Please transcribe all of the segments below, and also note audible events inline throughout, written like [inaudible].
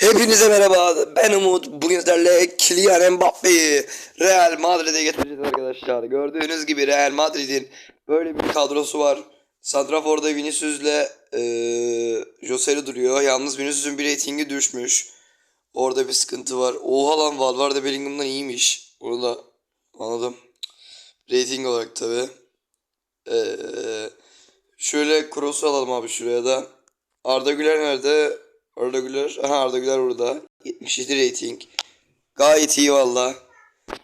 Hepinize merhaba. Ben Umut. Bugün sizlerle Kylian Mbappe'yi Real Madrid'e getireceğiz arkadaşlar. Gördüğünüz gibi Real Madrid'in böyle bir kadrosu var. Santrafor'da Vinicius'le eee Joselu duruyor. Yalnız Vinicius'un bir reytingi düşmüş. Orada bir sıkıntı var. Oha lan Valverde Bellingham'dan iyiymiş. Onu da anladım. Reyting olarak tabi şöyle cross'u alalım abi şuraya da. Arda Güler nerede? Arda Güler. Aha Arda Güler burada. 77 rating. Gayet iyi valla.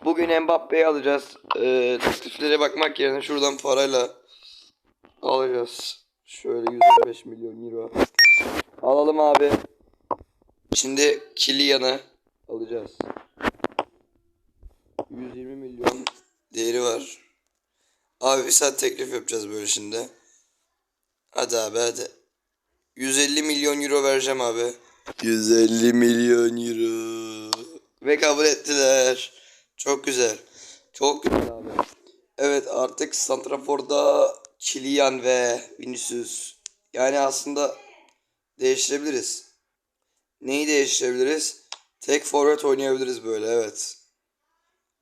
Bugün Mbappe'yi alacağız. Ee, tekliflere bakmak yerine şuradan parayla alacağız. Şöyle 125 milyon euro. Alalım abi. Şimdi Kylian'ı alacağız. 120 milyon değeri var. Abi bir saat teklif yapacağız böyle şimdi. Hadi abi hadi. 150 milyon euro vereceğim abi. 150 milyon euro. Ve kabul ettiler. Çok güzel. Çok güzel abi. Evet artık Santrafor'da Kylian ve Vinicius. Yani aslında değiştirebiliriz. Neyi değiştirebiliriz? Tek forvet oynayabiliriz böyle evet.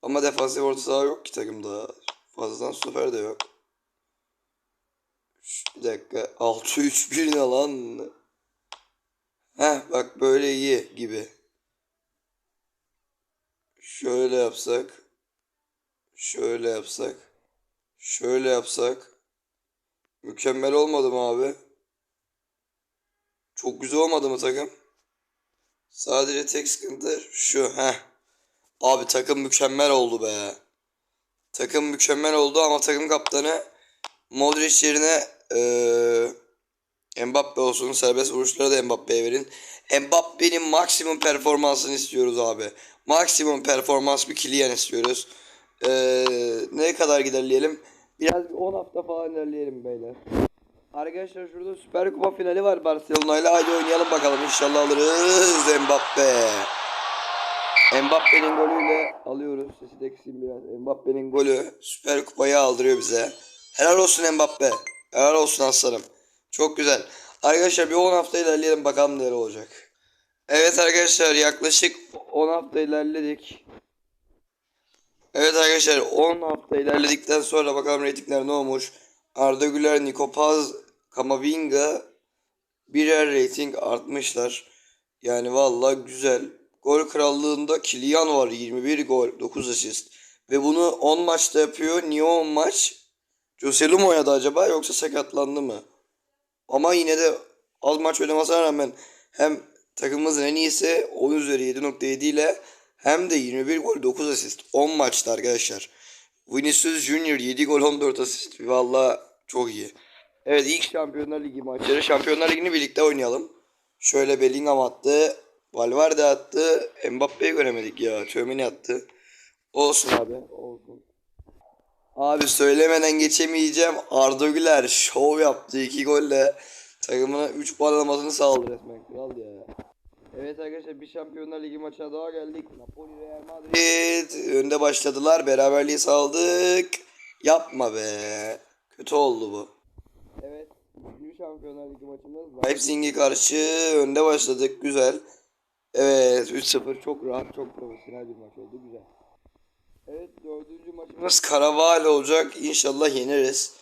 Ama defansif orta saha yok ki takımda. Fazladan stoper de yok. Bir dakika. 6-3-1 ne lan? Heh bak böyle iyi gibi. Şöyle yapsak. Şöyle yapsak. Şöyle yapsak. Mükemmel olmadı mı abi? Çok güzel olmadı mı takım? Sadece tek sıkıntı şu. Heh. Abi takım mükemmel oldu be. Takım mükemmel oldu ama takım kaptanı Modric yerine eee Mbappe olsun. Serbest vuruşları da Mbappe'ye verin. Mbappe'nin maksimum performansını istiyoruz abi. Maksimum performans bir Kylian istiyoruz. Eee ne kadar giderleyelim? Biraz bir 10 hafta falan ilerleyelim beyler. Arkadaşlar şurada Süper Kupa finali var Barcelona ile. Haydi oynayalım bakalım. İnşallah alırız Mbappe. Mbappe'nin golüyle alıyoruz. Sesi de kısayım biraz. Mbappe'nin golü Süper Kupayı aldırıyor bize. Helal olsun Mbappe. Helal olsun aslanım. Çok güzel. Arkadaşlar bir 10 hafta ilerleyelim bakalım neler olacak. Evet arkadaşlar yaklaşık 10 hafta ilerledik. Evet arkadaşlar 10 hafta ilerledikten sonra bakalım reytingler ne olmuş. Arda Güler, Niko Paz, Kamavinga birer reyting artmışlar. Yani valla güzel. Gol krallığında Kylian var 21 gol 9 asist. Ve bunu 10 maçta yapıyor. Niye 10 maç? Joselu mu oynadı acaba yoksa sakatlandı mı? Ama yine de az maç oynamasına rağmen hem takımımızın en iyisi 10 üzeri 7.7 ile hem de 21 gol 9 asist 10 maçta arkadaşlar. Vinicius Junior 7 gol 14 asist. Valla çok iyi. Evet ilk Şampiyonlar Ligi maçları. Şampiyonlar Ligi'ni birlikte oynayalım. Şöyle Bellingham attı. Valverde attı. Mbappe'yi göremedik ya. Tövmeni attı. Olsun abi. Olsun. Abi söylemeden geçemeyeceğim. Arda Güler şov yaptı. 2 golle takımına 3 puan almasını sağladı resmen. Kral ya. Evet arkadaşlar bir Şampiyonlar Ligi maçına daha geldik. Napoli Real Madrid önde başladılar. Beraberliği sağladık. Yapma be. Kötü oldu bu. Evet. Üçüncü Şampiyonlar Ligi maçımız Leipzig'e karşı önde başladık. Güzel. Evet 3-0 çok rahat çok profesyonel bir maç oldu. Güzel. Evet dördüncü maçımız Karabağ olacak. İnşallah yeneriz.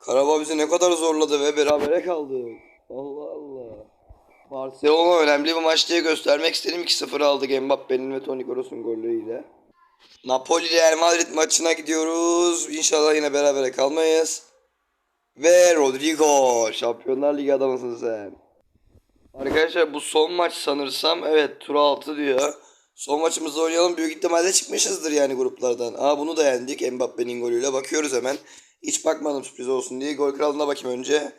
Karabağ bizi ne kadar zorladı ve berabere kaldık. Allah Allah. Barcelona önemli bir maç diye göstermek istedim. 2-0 aldık Mbappe'nin ve Toni Kroos'un golleriyle. Napoli Real Madrid maçına gidiyoruz. İnşallah yine berabere kalmayız. Ve Rodrigo. Şampiyonlar Ligi adamısın sen. Arkadaşlar bu son maç sanırsam evet tur 6 diyor. Son maçımızda oynayalım. Büyük ihtimalle çıkmışızdır yani gruplardan. Aa bunu da yendik Mbappe'nin golüyle. Bakıyoruz hemen. Hiç bakmadım sürpriz olsun diye. Gol kralına bakayım önce.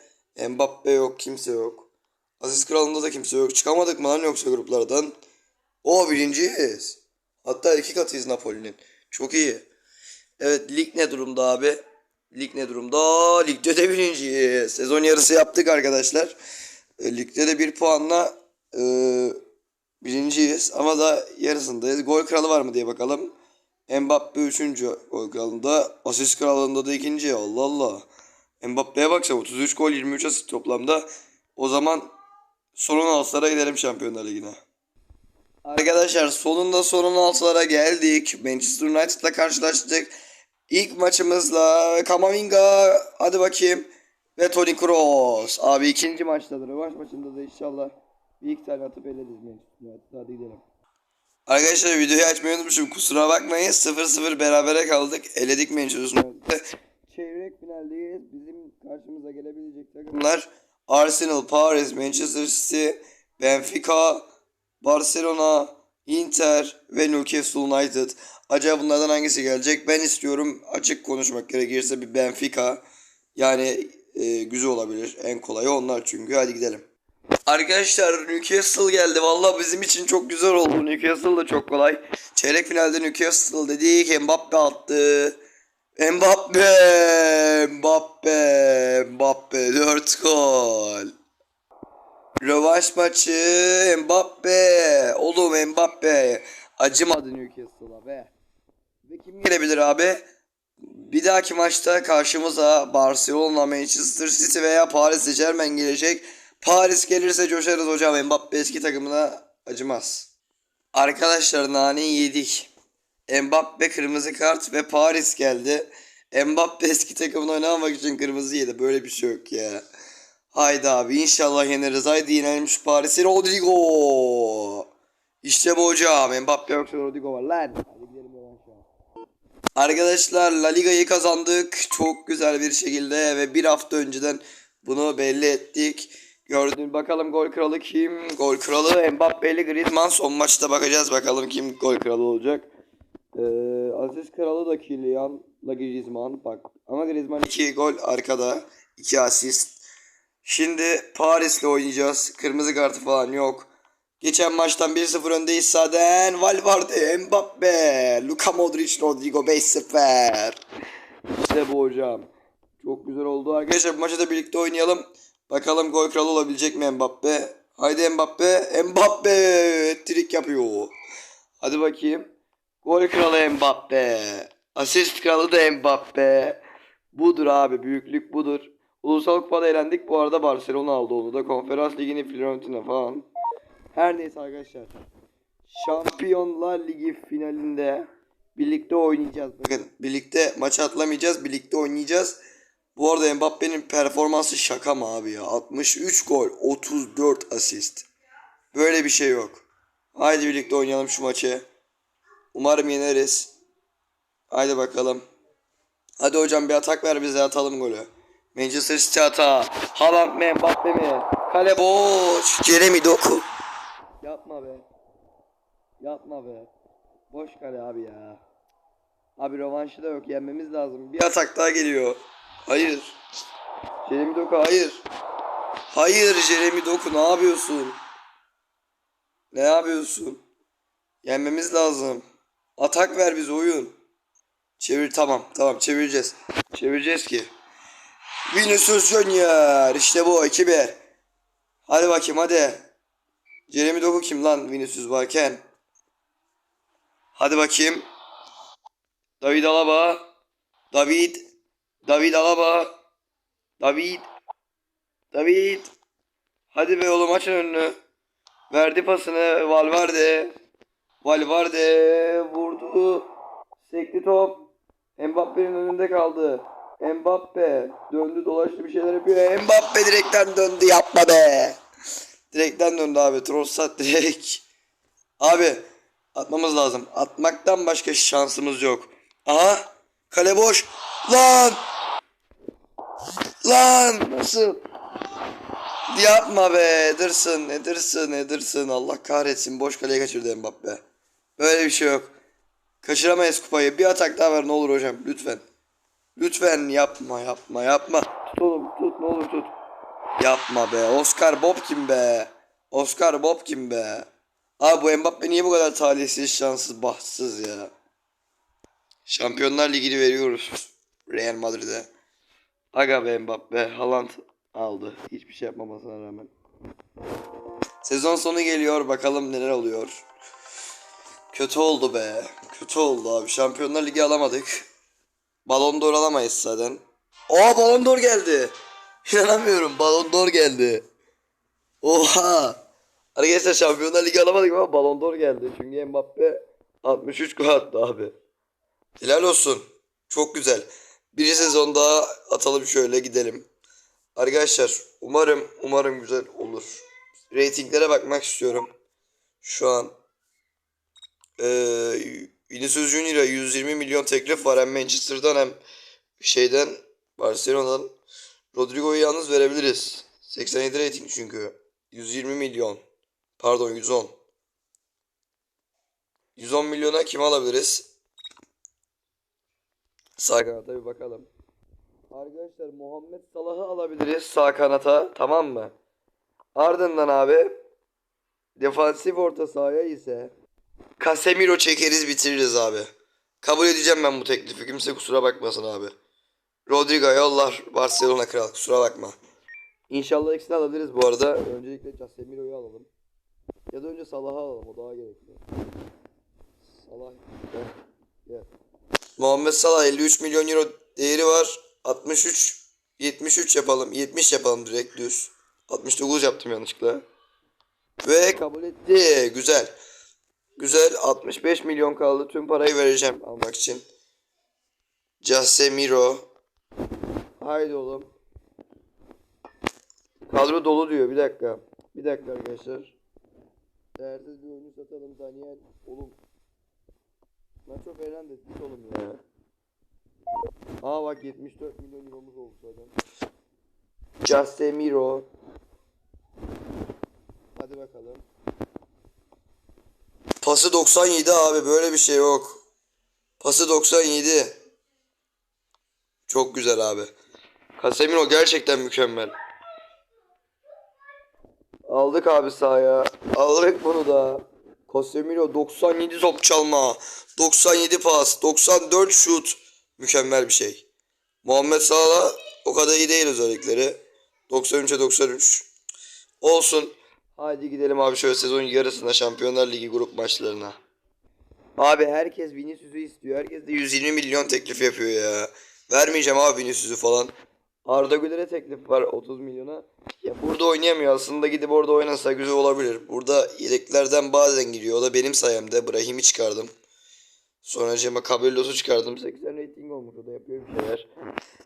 Mbappe yok. Kimse yok. Aziz kralında da kimse yok. Çıkamadık mı lan yoksa gruplardan? O birinciyiz. Hatta iki katıyız Napoli'nin. Çok iyi. Evet lig ne durumda abi? Lig ne durumda? Ligde de birinciyiz. Sezon yarısı yaptık arkadaşlar. E, ligde de bir puanla e, birinciyiz. Ama da yarısındayız. Gol kralı var mı diye bakalım. Mbappe üçüncü gol kralında. Asist kralında da ikinci. Allah Allah. Mbappe'ye baksa 33 gol 23 asist toplamda. O zaman son 16'lara gidelim Şampiyonlar Ligi'ne. Arkadaşlar sonunda sonun altılara geldik. Manchester United'la karşılaştık. İlk maçımızla Kamavinga hadi bakayım. Ve Toni Kroos. Abi ikinci maçta da rövanş maçında da inşallah bir iki tane atıp eleriz. Hadi gidelim. Arkadaşlar videoyu açmayı unutmuşum. Kusura bakmayın. 0-0 berabere kaldık. Eledik Manchester United'ı. Çeyrek finaldeyiz. Bizim karşımıza gelebilecek takımlar Arsenal, Paris, Manchester City, Benfica, Barcelona, Inter ve Newcastle United. Acaba bunlardan hangisi gelecek? Ben istiyorum açık konuşmak gerekirse bir Benfica. Yani e, güzel olabilir. En kolayı onlar çünkü. Hadi gidelim. Arkadaşlar Newcastle geldi. Vallahi bizim için çok güzel oldu. Newcastle da çok kolay. Çeyrek finalde Newcastle dedik. Mbappe attı. Mbappe, Mbappe, Mbappe 4 gol. Rövanş maçı Mbappe. Oğlum Mbappe. Acımadı Newcastle'a be. Ve kim gelebilir abi? Bir dahaki maçta karşımıza Barcelona, Manchester City veya Paris Saint-Germain gelecek. Paris gelirse coşarız hocam. Mbappe eski takımına acımaz. Arkadaşlar naneyi yedik. Mbappe kırmızı kart ve Paris geldi. Mbappe eski takımına oynamak için kırmızı yedi. Böyle bir şey yok ya. Haydi abi inşallah yeneriz. Haydi yenelim şu Paris'i. Rodrigo. İşte bu hocam. Mbappe yoksa Rodrigo var lan. Arkadaşlar La Liga'yı kazandık. Çok güzel bir şekilde ve bir hafta önceden bunu belli ettik. Gördüğün bakalım gol kralı kim? Gol kralı Mbappe ile Griezmann. Son maçta bakacağız bakalım kim gol kralı olacak. Ee, asist kralı da Kylian la Griezmann. Bak ama Griezmann 2 gol arkada. 2 asist. Şimdi Paris'le oynayacağız. Kırmızı kartı falan yok. Geçen maçtan 1-0 öndeyiz zaten. Valverde, Mbappe, Luka Modric, Rodrigo 5-0. İşte bu hocam. Çok güzel oldu. Arkadaşlar bu maçı da birlikte oynayalım. Bakalım gol kralı olabilecek mi Mbappe? Haydi Mbappe. Mbappe trik yapıyor. Hadi bakayım. Gol kralı Mbappe. Asist kralı da Mbappe. Budur abi. Büyüklük budur. Ulusal Kupa'da elendik. Bu arada Barcelona aldı onu da. Konferans Ligi'ni Fiorentina falan. Her neyse arkadaşlar. Şampiyonlar Ligi finalinde birlikte oynayacağız. Bakın birlikte maça atlamayacağız. Birlikte oynayacağız. Bu arada Mbappe'nin performansı şaka mı abi ya? 63 gol, 34 asist. Böyle bir şey yok. Haydi birlikte oynayalım şu maçı. Umarım yeneriz. Haydi bakalım. Hadi hocam bir atak ver bize atalım golü. Manchester City hata. Haaland mı Mbappe mi? Kale boş. Jeremy Doku. Yapma be. Yapma be. Boş kale abi ya. Abi rövanşı da yok. Yenmemiz lazım. Bir atak daha geliyor. Hayır. Jeremy Doku hayır. Hayır Jeremy Doku ne yapıyorsun? Ne yapıyorsun? Yenmemiz lazım. Atak ver bize oyun. Çevir tamam tamam çevireceğiz. Çevireceğiz ki. Vinicius Junior işte bu 2-1. Hadi bakayım hadi. Jeremy Doku kim lan Vinicius varken? Hadi bakayım. David Alaba. David. David Alaba. David. David. Hadi be oğlum açın önünü. Verdi pasını Valverde. Valverde vurdu. Sekti top. Mbappe'nin önünde kaldı. Mbappe döndü dolaştı bir şeyler yapıyor. Mbappe direkten döndü yapma be. Direkten döndü abi. Trossard direkt. Abi atmamız lazım. Atmaktan başka şansımız yok. Aha kale boş. Lan. Lan nasıl? Yapma be Ederson, Ederson, Ederson. Allah kahretsin boş kaleye kaçırdı Mbappe. Böyle bir şey yok. Kaçıramayız kupayı. Bir atak daha ver ne olur hocam lütfen. Lütfen yapma yapma yapma. Tut oğlum tut ne olur tut. Yapma be. Oscar Bob kim be? Oscar Bob kim be? Abi bu Mbappe niye bu kadar talihsiz, şanssız, bahtsız ya? Şampiyonlar Ligi'ni veriyoruz. Real Madrid'e. Aga be Mbappe. Haaland aldı. Hiçbir şey yapmamasına rağmen. Sezon sonu geliyor. Bakalım neler oluyor. Kötü oldu be. Kötü oldu abi. Şampiyonlar Ligi alamadık. Balon d'Or alamayız zaten. Oha Balon d'Or geldi. İnanamıyorum. Balon d'Or geldi. Oha. Arkadaşlar Şampiyonlar Ligi alamadık ama Ballon d'Or geldi. Çünkü Mbappe 63 gol attı abi. Helal olsun. Çok güzel. Bir sezon daha atalım şöyle gidelim. Arkadaşlar umarım umarım güzel olur. Ratinglere bakmak istiyorum. Şu an eee Vinicius Junior'a 120 milyon teklif var hem Manchester'dan hem şeyden Barcelona'dan. Rodrigo'yu yalnız verebiliriz. 87 rating çünkü. 120 milyon. Pardon 110. 110 milyona kim alabiliriz? Sağ kanata bir bakalım. Arkadaşlar Muhammed Salah'ı alabiliriz sağ kanata tamam mı? Ardından abi defansif orta sahaya ise Casemiro çekeriz bitiririz abi. Kabul edeceğim ben bu teklifi. Kimse kusura bakmasın abi. Rodrigo yollar Barcelona kral kusura bakma. İnşallah ikisini alabiliriz bu arada. Öncelikle Casemiro'yu alalım. Ya da önce Salah'ı alalım o daha gerekli. Salah. Gel. Gel. Muhammed Salah 53 milyon euro değeri var. 63 73 yapalım. 70 yapalım direkt düz. 69 yaptım yanlışlıkla. Ve kabul etti. Güzel. Güzel 65 milyon kaldı. Tüm parayı vereceğim almak için. Casemiro. Haydi oğlum. Kadro dolu diyor. Bir dakika. Bir dakika arkadaşlar. Değersiz bir oyuncu satalım. Daniel. Oğlum. Nacho Fernandez git oğlum ya. Aa bak 74 milyon euromuz oldu zaten. Casemiro. Hadi bakalım. Pası 97 abi böyle bir şey yok. Pası 97. Çok güzel abi. Casemiro gerçekten mükemmel. Aldık abi sahaya. Aldık bunu da. Casemiro 97 top çalma. 97 pas. 94 şut. Mükemmel bir şey. Muhammed Salah o kadar iyi değil özellikleri. 93'e 93. Olsun. Haydi gidelim abi şöyle sezon yarısına Şampiyonlar Ligi grup maçlarına. Abi herkes Vinicius'u istiyor. Herkes de 120 milyon teklif yapıyor ya. Vermeyeceğim abi Vinicius'u falan. Arda Güler'e teklif var 30 milyona. Ya burada oynayamıyor aslında gidip orada oynasa güzel olabilir. Burada yedeklerden bazen giriyor. O da benim sayemde. Brahim'i çıkardım. Sonra Cema Cabellos'u çıkardım. 80 rating olmuş o da yapıyor bir şeyler.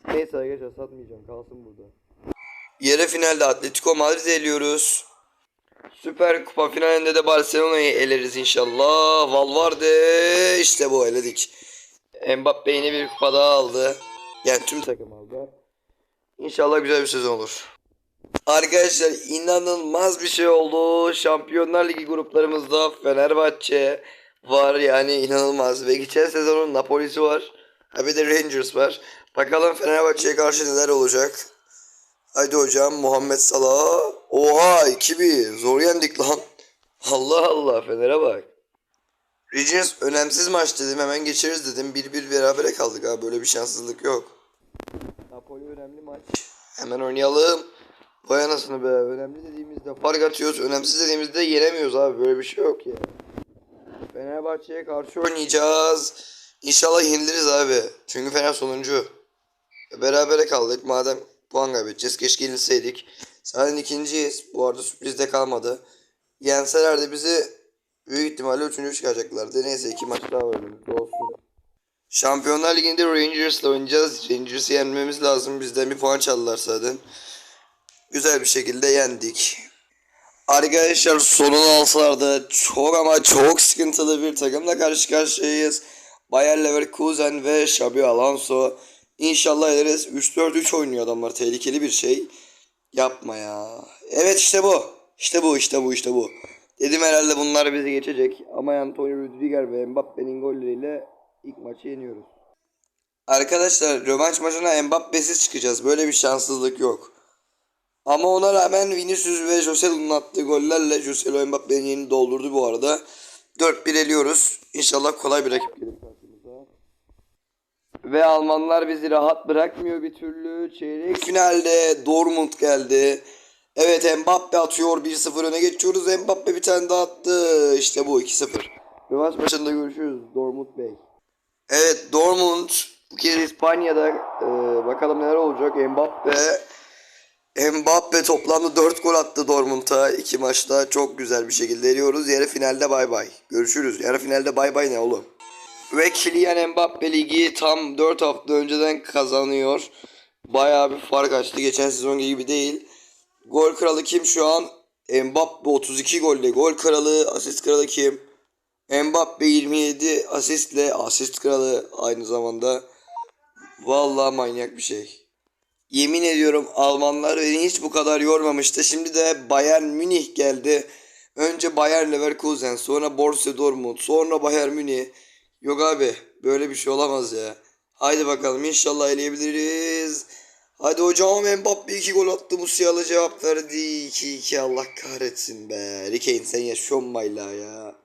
Neyse arkadaşlar satmayacağım kalsın burada. Yarı finalde Atletico Madrid eliyoruz. Süper Kupa finalinde de Barcelona'yı eleriz inşallah. Valverde işte bu eledik. Mbappe yine bir kupa daha aldı. Yani tüm takım aldı. İnşallah güzel bir sezon olur. Arkadaşlar inanılmaz bir şey oldu. Şampiyonlar Ligi gruplarımızda Fenerbahçe var yani inanılmaz. Ve geçen sezonun Napoli'si var. Ha bir de Rangers var. Bakalım Fenerbahçe'ye karşı neler olacak. Haydi hocam Muhammed Salah. Oha 2-1. Zor yendik lan. Allah Allah Fener'e bak. Regis önemsiz maç dedim hemen geçeriz dedim. 1-1 berabere kaldık abi böyle bir şanssızlık yok. Önemli maç. Hemen oynayalım. Vay anasını be önemli dediğimizde fark atıyoruz. Önemsiz dediğimizde yenemiyoruz abi böyle bir şey yok ya. Fenerbahçe'ye karşı oynayacağız. İnşallah yeniliriz abi. Çünkü Fener sonuncu. Berabere kaldık madem puan kaybedeceğiz. Keşke yenilseydik. Zaten ikinciyiz. Bu arada sürpriz de kalmadı. Yenselerdi bizi büyük ihtimalle üçüncü çıkaracaklardı. Neyse iki maç daha var. Şampiyonlar Ligi'nde Rangers'la oynayacağız. Rangers'ı yenmemiz lazım. Bizden bir puan çaldılar zaten. Güzel bir şekilde yendik. Arkadaşlar sonunu alsalardı çok ama çok sıkıntılı bir takımla karşı karşıyayız. Bayer Leverkusen ve Xabi Alonso. İnşallah ederiz. 3-4-3 oynuyor adamlar. Tehlikeli bir şey. Yapma ya. Evet işte bu. İşte bu işte bu işte bu. Dedim herhalde bunlar bizi geçecek. Ama Antonio Rüdiger ve Mbappe'nin golleriyle ilk maçı yeniyoruz. Arkadaşlar rövanş maçına Mbappe'siz çıkacağız. Böyle bir şanssızlık yok. Ama ona rağmen Vinicius ve Joselu'nun attığı gollerle Joselu Mbappe'nin yerini doldurdu bu arada. 4-1 eliyoruz. İnşallah kolay bir rakip gelir karşımıza. Ve Almanlar bizi rahat bırakmıyor bir türlü. Çeyrek finalde Dortmund geldi. Evet Mbappe atıyor 1-0 öne geçiyoruz. Mbappe bir tane daha attı. İşte bu 2-0. Rövanş maçında görüşürüz Dortmund Bey. Evet Dortmund bu kez İspanya'da Ee, bakalım neler olacak. Mbappe Mbappe toplamda 4 gol attı Dortmund'a iki maçta. Çok güzel bir şekilde eriyoruz. Yarı finalde bay bay. Görüşürüz. Yarı finalde bay bay ne oğlum? Ve Kylian Mbappe ligi tam 4 hafta önceden kazanıyor. Bayağı bir fark açtı. Geçen sezon gibi değil. Gol kralı kim şu an? Mbappe 32 golle gol kralı. Asist kralı kim? Mbappe 27 asistle asist kralı aynı zamanda. Vallahi manyak bir şey. Yemin ediyorum Almanlar beni hiç bu kadar yormamıştı. Şimdi de Bayern Münih geldi. Önce Bayern Leverkusen, sonra Borussia Dortmund, sonra Bayern Münih. Yok abi böyle bir şey olamaz ya. Haydi bakalım inşallah eleyebiliriz. Hadi hocam Mbappe 2 gol attı. Musiala cevap verdi. 2-2 Allah kahretsin be. Rikeyn sen yaşıyorsun mayla ya.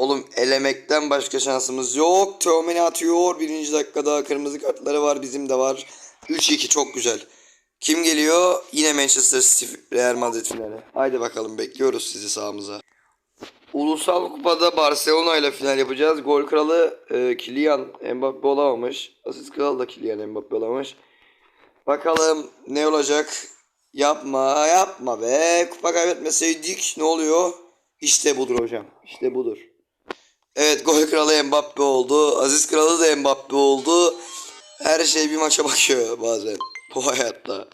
Oğlum elemekten başka şansımız yok. Teomeni atıyor. Birinci dakikada kırmızı kartları var. Bizim de var. 3-2 çok güzel. Kim geliyor? Yine Manchester City Real Madrid finali. Haydi bakalım bekliyoruz sizi sahamıza. Ulusal Kupa'da Barcelona ile final yapacağız. Gol kralı e, Kylian Mbappe olamamış. Asist kralı da Kylian Mbappe olamamış. Bakalım ne olacak? Yapma yapma be. Kupa kaybetmeseydik ne oluyor? İşte budur hocam. İşte budur. Evet gol kralı Mbappe oldu. Aziz kralı da Mbappe oldu. Her şey bir maça bakıyor bazen. Bu hayatta.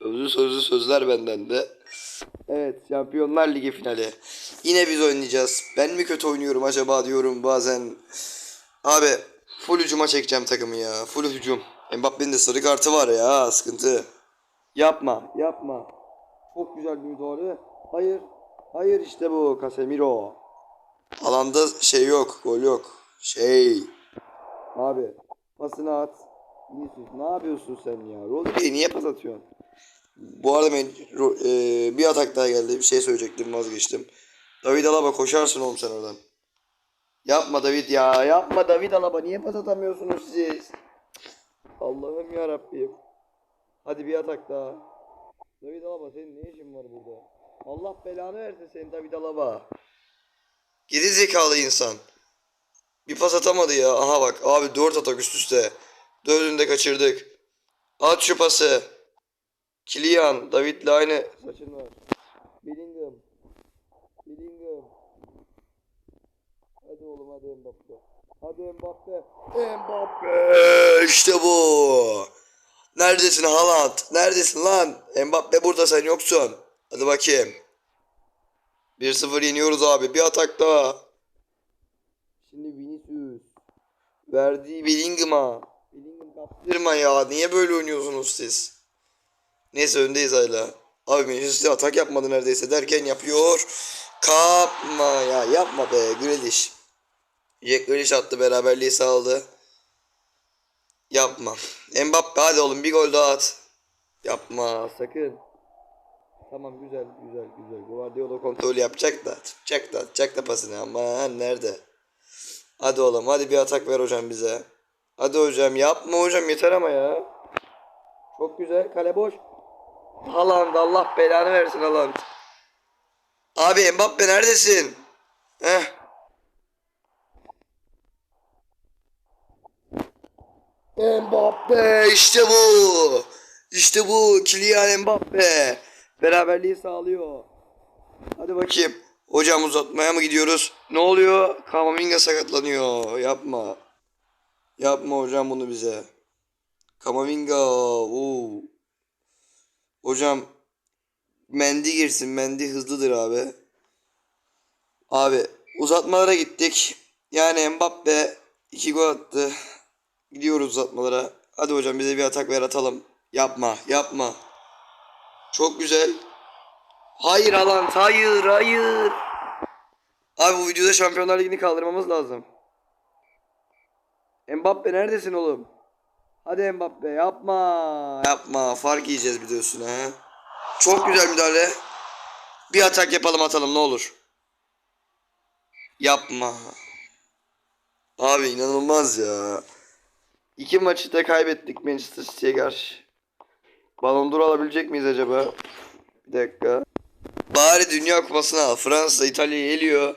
Özlü sözlü sözler benden de. Evet Şampiyonlar Ligi finali. Yine biz oynayacağız. Ben mi kötü oynuyorum acaba diyorum bazen. Abi full hücuma çekeceğim takımı ya. Full hücum. Mbappe'nin de sarı kartı var ya sıkıntı. Yapma yapma. Çok güzel bir müdahale. Hayır. Hayır işte bu Casemiro. Alanda şey yok. Gol yok. Şey. Abi pasını at. Vinicius ne yapıyorsun sen ya? Rodri'ye niye pas atıyorsun? Bu arada ben e, bir atak daha geldi. Bir şey söyleyecektim vazgeçtim. David Alaba koşarsın oğlum sen oradan. Yapma David ya. Yapma David Alaba. Niye pas atamıyorsunuz siz? Allah'ım ya Rabbim. Hadi bir atak daha. David Alaba senin ne işin var burada? Allah belanı versin senin David Alaba. Geri zekalı insan. Bir pas atamadı ya. Aha bak abi 4 atak üst üste. Dördünü de kaçırdık. At şu pası. Kylian, David'le aynı saçın var. Bellingham. Bellingham. Hadi oğlum hadi Mbappe. Hadi Mbappe. Mbappe. İşte bu. Neredesin Haaland? Neredesin lan? Mbappe burada sen yoksun. Hadi bakayım. 1-0 yeniyoruz abi. Bir atak daha. Şimdi Vinicius. Verdiği Bellingham'a. Bellingham kaptırma ya. Niye böyle oynuyorsunuz siz? Neyse öndeyiz hala. Abi Manchester atak yapmadı neredeyse derken yapıyor. Kapma ya yapma be Grealish. Jack Grealish attı beraberliği sağladı. Yapma. Mbappe hadi oğlum bir gol daha at. Yapma sakın. Tamam güzel güzel güzel. Guardiola kontrol yapacak da tutacak da atacak da pasını aman nerede? Hadi oğlum hadi bir atak ver hocam bize. Hadi hocam yapma hocam yeter ama ya. Çok güzel kale boş. Haaland Allah belanı versin Haaland. Abi Mbappe neredesin? Heh. Mbappe işte bu. İşte bu Kylian Mbappe. Beraberliği sağlıyor. Hadi bakayım. Hocam uzatmaya mı gidiyoruz? Ne oluyor? Kamavinga sakatlanıyor. Yapma. Yapma hocam bunu bize. Kamavinga. Oo. Hocam Mendy girsin. Mendy hızlıdır abi. Abi uzatmalara gittik. Yani Mbappe 2 gol attı. Gidiyoruz uzatmalara. Hadi hocam bize bir atak ver atalım. Yapma yapma. Çok güzel. Hayır Alan hayır hayır. Abi bu videoda Şampiyonlar Ligi'ni kaldırmamız lazım. Mbappe neredesin oğlum? Hadi Mbappe yapma. Yapma fark yiyeceğiz üstüne ha. Çok güzel müdahale. Bir atak yapalım atalım ne olur. Yapma. Abi inanılmaz ya. İki maçı da kaybettik Manchester City'ye karşı. Ballon d'Or alabilecek miyiz acaba? Bir dakika. Bari Dünya Kupası'nı al. Fransa İtalya'yı eliyor.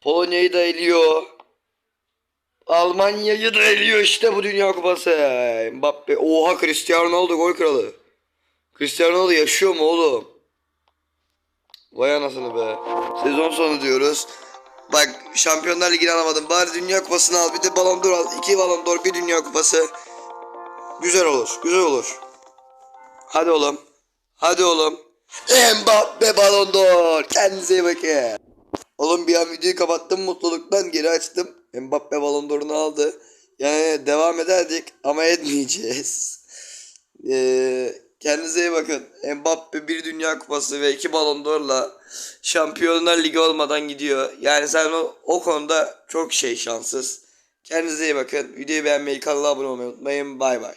Polonya'yı da eliyor. Almanya'yı da eliyor işte bu Dünya Kupası. Mbappe. Oha Cristiano Ronaldo gol kralı. Cristiano Ronaldo yaşıyor mu oğlum? Vay anasını be. Sezon sonu diyoruz. Bak Şampiyonlar Ligi'ni alamadım. Bari Dünya Kupası'nı al. Bir de Ballon d'Or al. İki Ballon d'Or, bir Dünya Kupası. Güzel olur. Güzel olur. Hadi oğlum. Hadi oğlum. Mbappe Ballon d'Or. Kendinize iyi bakın. Oğlum bir an videoyu kapattım mutluluktan geri açtım. Mbappe Ballon d'Or'unu aldı. Yani devam ederdik ama etmeyeceğiz. [laughs] Ee, kendinize iyi bakın. Mbappe bir Dünya Kupası ve iki Ballon d'Or'la Şampiyonlar Ligi olmadan gidiyor. Yani sen o, o konuda çok şey şanssız. Kendinize iyi bakın. Videoyu beğenmeyi, kanala abone olmayı unutmayın. Bay bay.